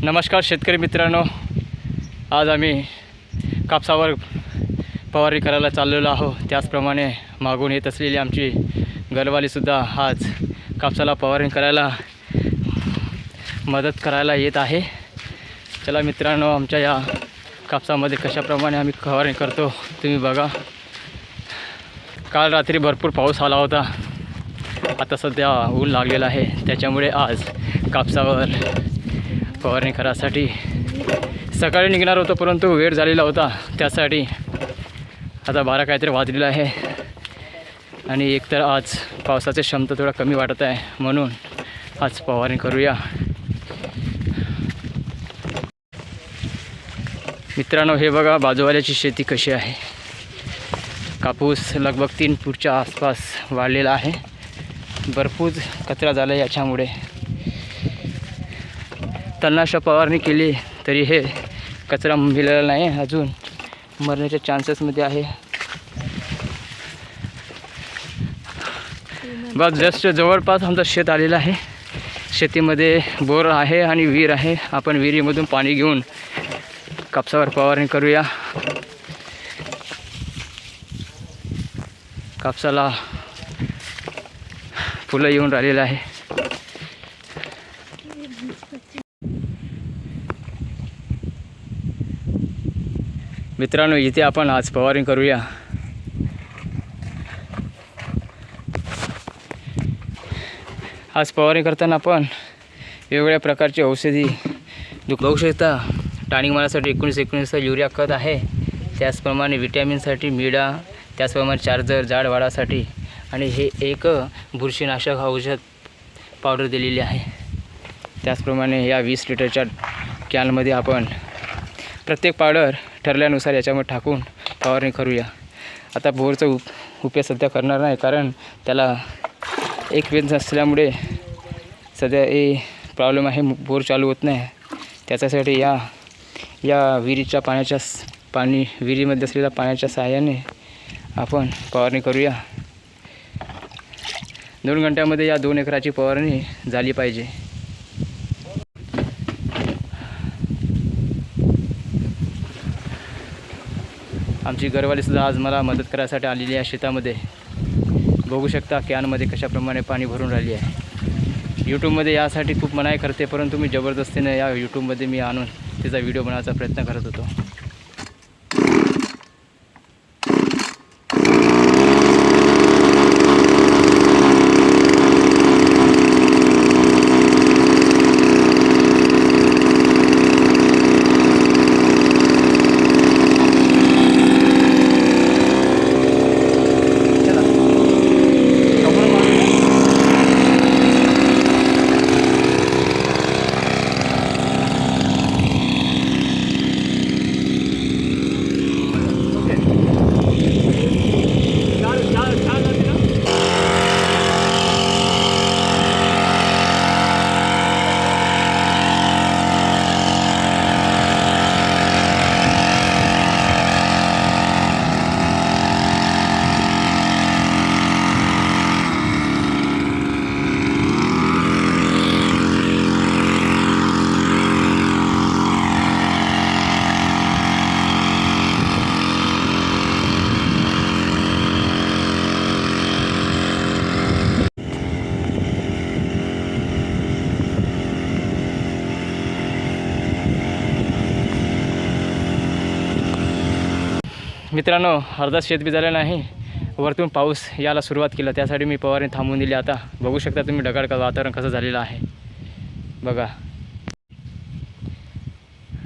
नमस्कार शेतकरी मित्रांनो. आज आम्ही कापसावर फवारणी करायला चाललेलो आहो त्याचप्रमाणे मागून येत असलेली आमची घरवालीसुद्धा आज कापसाला फवारणी करायला मदत करायला येत आहे. चला मित्रांनो आमच्या या कापसामध्ये कशाप्रमाणे आम्ही फवारणी करतो तुम्ही बघा. काल रात्री भरपूर पाऊस आला होता. आता सध्या ऊन लागलेलं आहे. त्याच्यामुळे आज कापसावर फवारणी करायसाठी सकाळी निघणार होतो परंतु वेळ झालेला होता. त्यासाठी आता बारा काहीतरी वाजलेला आहे. आणि एकतर आज पावसाची क्षमता थोडा कमी वाटत आहे म्हणून आज फवारणी करूया. मित्रांनो हे बघा बाजूवाल्याची शेती कशी आहे. कापूस लगभग तीन फूटच्या आसपास वाढलेला आहे. भरपूर कचरा झाला याच्यामुळे. तणनाशक फवारणी केली तरी हे कचरा मिळाला नाही अजून मरण्याच्या चान्सेसमध्ये आहे. बस जस्ट जवळपास आमचं शेत आलेलं आहे. शेतीमध्ये बोर आहे आणि विहीर आहे. आपण विहिरीमधून पाणी घेऊन कापसावर फवारणी करूया. कापसाला फुलं येऊन राहिलेलं आहे. मित्रांनो इथे आपण आज फवारणी करूया. आज फवारणी करताना आपण वेगवेगळ्या प्रकारची औषधी दु बघू शकता टाणिक मारण्यासाठी एकोणीस एकोणीसचा युरिया खत आहे. त्याचप्रमाणे विटॅमिनसाठी मिडा त्याचप्रमाणे चार्जर झाड वाढासाठी आणि हे एक बुरशीनाशक औषध पावडर दिलेली आहे. त्याचप्रमाणे या वीस लिटरच्या कॅनमध्ये आपण प्रत्येक पावडर ठरल्यानुसार याच्यामध्ये टाकून फवारणी करूया. आता बोरचा उप उपयोग सध्या करणार नाही कारण त्याला एक वेज असल्यामुळे सध्या हे प्रॉब्लेम आहे. बोर चालू होत नाही. त्याच्यासाठी या या विहिरीच्या पाण्याच्या पाणी विहिरीमध्ये असलेल्या पाण्याच्या सहाय्याने आपण फवारणी करूया. दोन घंट्यामध्ये या दोन एकराची फवारणी झाली पाहिजे. आमची घरवालीसुद्धा आज मला मदत करायसाठी आलेली आहे शेतामध्ये. बघू शकता कॅनमध्ये कशाप्रमाणे पाणी भरून राहिली आहे. यूट्यूबमध्ये यासाठी खूप मनाई करते परंतु मी जबरदस्तीने या यूट्यूबमध्ये मी आणून तिचा व्हिडिओ बनवायचा प्रयत्न करत होतो चला मित्रांनो अर्धा शेत बी झालं नाही. वरतून पाऊस यायला सुरुवात केला. त्यासाठी मी फवारणी थांबवून दिली. आता बघू शकता तुम्ही ढगाळ का वातावरण कसं झालेलं आहे. बघा.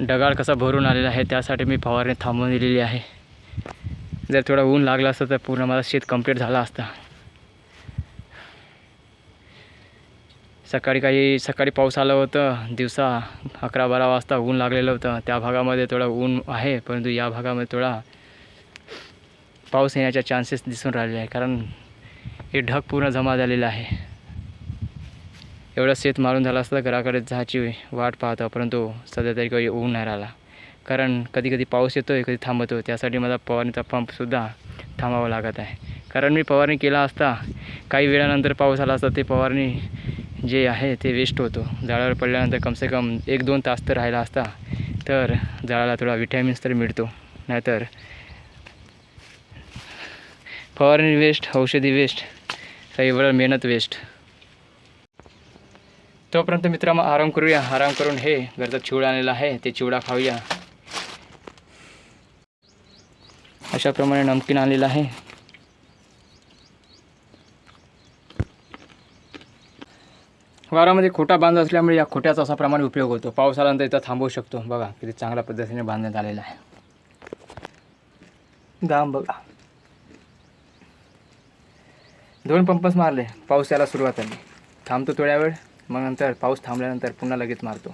ढगाळ कसा भरून आलेला आहे त्यासाठी मी फवारणी थांबवून दिलेली आहे. जर थोडं ऊन लागलं असतं तर पूर्ण माझा शेत कंप्लीट झाला असता. सकाळी काही सकाळी पाऊस आलं होतं. दिवसा अकरा बारा वाजता ऊन लागलेलं होतं. त्या भागामध्ये थोडं ऊन आहे परंतु या भागामध्ये थोडा पाऊस येण्याच्या चान्सेस दिसून राहिले आहे कारण हे ढग पूर्ण जमा झालेलं आहे. एवढं शेत मारून झालं असतं घराकडे जायची वाट पाहतो परंतु सध्या तरी काही ऊन नाही राहिला. कारण कधी कधी पाऊस येतो आहे कधी थांबतो त्यासाठी मला फवारणीचा पंपसुद्धा थांबावा लागत आहे. कारण मी फवारणी केला असता काही वेळानंतर पाऊस आला असता ते फवारणी जे आहे ते वेस्ट होतो. झाडावर पडल्यानंतर कमसे कम एक दोन तास तर राहिला असता तर झाडाला थोडा विटॅमिन्स तर मिळतो. नाहीतर फवारणी वेस्ट औषधी वेस्ट काही मेहनत वेस्ट तोपर्यंत मित्रा मग आराम करूया. आराम करून हे घरचा चिवडा आणलेला आहे. ते चिवडा खाऊया. अशाप्रमाणे नमकीन आणलेलं आहे. वारामध्ये खोटा बांध असल्यामुळे या खोट्याचा असा प्रमाणे उपयोग होतो. पाऊस आल्यानंतर इथं थांबवू शकतो. बघा किती चांगल्या पद्धतीने बांधण्यात आलेला आहे. दाम बघा. दोन पंपच मारले. पाऊस यायला सुरुवात आली थांबतो थोड्या वेळ मग नंतर पाऊस थांबल्यानंतर पुन्हा लगेच मारतो.